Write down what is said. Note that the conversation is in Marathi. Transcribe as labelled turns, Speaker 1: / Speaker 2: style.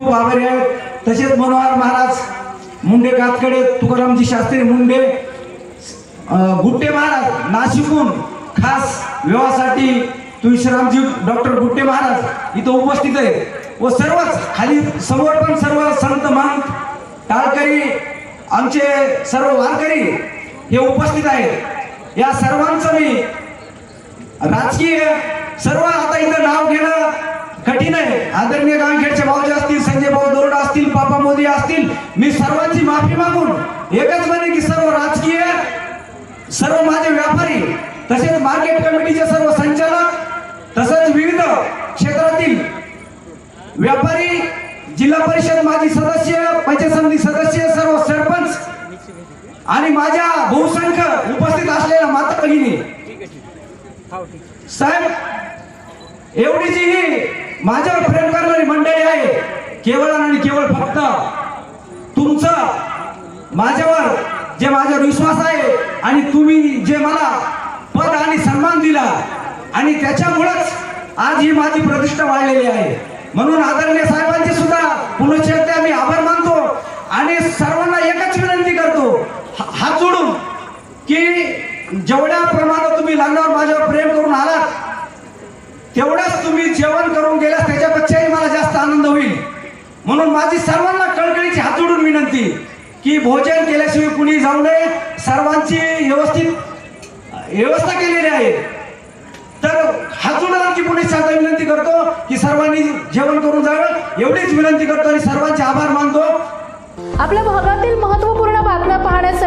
Speaker 1: आभारी आहेत तसेच मनोहर महाराज मुंडे कातकडे तुकारामजी शास्त्री मुंडे गुट्टे महाराज नाशिकहून खास विवाहासाठी तुळशीरामजी डॉक्टर गुट्टे महाराज इथं उपस्थित आहेत व सर्वच खाली समोर पण सर्व संत महंत टाळकरी आमचे सर्व वारकरी हे उपस्थित आहेत. या सर्वांचं मी राजकीय सर्व आता इथं नाव मोदी असतील मी सर्वांची माफी मागून एकच म्हणे की सर्व राजकीय सर्व माझे व्यापारी तसेच मार्केट कमिटीचे सर्व संचालक तसंच विविध क्षेत्रातील व्यापारी जिल्हा परिषद माजी सदस्य पंचायत समिती सदस्य सर्व सरपंच आणि माझ्या बहुसंख्य उपस्थित असलेल्या माता भगिनी. साहेब एवढी जी ही माझ्यावर प्रेम करणारी मंडळी आहे केवळ आणि केवळ फक्त तुमचं माझ्यावर जे माझ्यावर विश्वास आहे आणि तुम्ही जे मला पद आणि सन्मान दिला आणि त्याच्यामुळेच आज ही माझी प्रतिष्ठा वाढलेली आहे. म्हणून आदरणीय साहेबांची सुद्धा पुनश्च मी आभार मानतो आणि सर्वांना एकच विनंती करतो हा- हात जोडून की जेवढ्या प्रमाणात तुम्ही लग्नावर माझ्यावर प्रेम करून आलात तेवढंच तुम्ही जेवण करून गेल्यास त्याच्यापेक्षाही मला जास्त आनंद होईल म्हणून माझी सर्वांना कळकळीची हात जोडून विनंती की भोजन केल्याशिवाय कुणी जाऊ नये. सर्वांची व्यवस्थित व्यवस्था केलेली आहे. तर हात पुढे आणखी पुणे विनंती करतो की सर्वांनी जेवण करून जावं. एवढीच विनंती करतो आणि सर्वांचे आभार मानतो.
Speaker 2: आपल्या भागातील महत्त्व